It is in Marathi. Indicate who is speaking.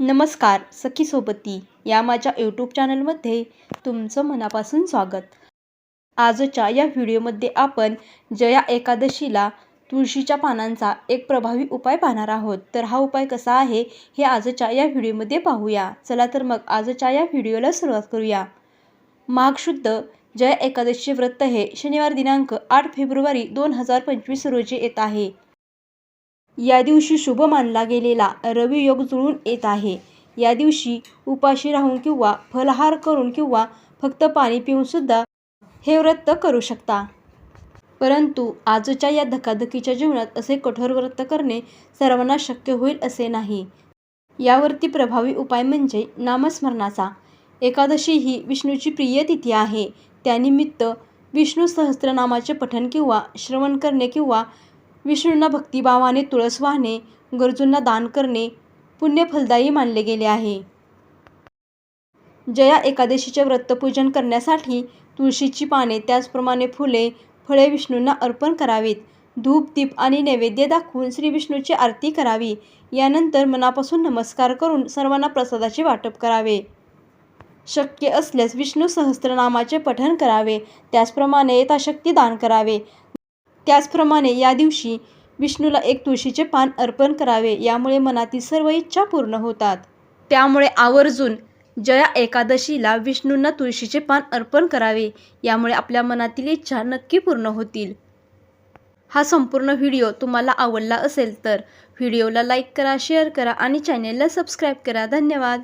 Speaker 1: नमस्कार सखी सोबती या माझ्या यूट्यूब चॅनलमध्ये तुमचं मनापासून स्वागत. आजच्या या व्हिडिओमध्ये आपण जया एकादशीला तुळशीच्या पानांचा एक प्रभावी उपाय पाहणार आहोत. तर हा उपाय कसा आहे हे आजच्या या व्हिडिओमध्ये पाहूया. चला तर मग आजच्या या व्हिडिओला सुरुवात करूया. माघ शुद्ध जया एकादशी व्रत हे शनिवार दिनांक आठ फेब्रुवारी दोन हजार पंचवीस रोजी येत आहे. या दिवशी शुभ मानला गेलेला रवी योग जुळून येत आहे. या दिवशी उपाशी राहून किंवा फलाहार करून किंवा फक्त पाणी पिऊनसुद्धा हे व्रत करू शकता. परंतु आजच्या या धकाधकीच्या जीवनात असे कठोर व्रत करणे सर्वांना शक्य होईल असे नाही. यावरती प्रभावी उपाय म्हणजे नामस्मरणाचा. एकादशी ही विष्णूची प्रिय तिथी आहे. त्यानिमित्त विष्णू सहस्त्रनामाचे पठण किंवा श्रवण करणे किंवा विष्णूंना भक्तिभावाने तुळस वाहणे गरजूंना दान करणे पुण्यफलदायी मानले गेले आहे. जया एकादशीचे व्रतपूजन करण्यासाठी तुळशीची पाने त्याचप्रमाणे फुले फळे विष्णूंना अर्पण करावीत. धूप दीप आणि नैवेद्य दाखवून श्री विष्णूची आरती करावी. यानंतर मनापासून नमस्कार करून सर्वांना प्रसादाचे वाटप करावे. शक्य असल्यास विष्णू सहस्त्रनामाचे पठण करावे. त्याचप्रमाणे यथाशक्ती दान करावे. त्याचप्रमाणे या दिवशी विष्णूला एक तुळशीचे पान अर्पण करावे यामुळे मनातील सर्व इच्छा पूर्ण होतात. त्यामुळे आवर्जून जया एकादशीला विष्णूंना तुळशीचे पान अर्पण करावे यामुळे आपल्या मनातील इच्छा नक्की पूर्ण होतील. हा संपूर्ण व्हिडिओ तुम्हाला आवडला असेल तर व्हिडिओला लाईक करा शेअर करा आणि चॅनेलला सबस्क्राईब करा. धन्यवाद!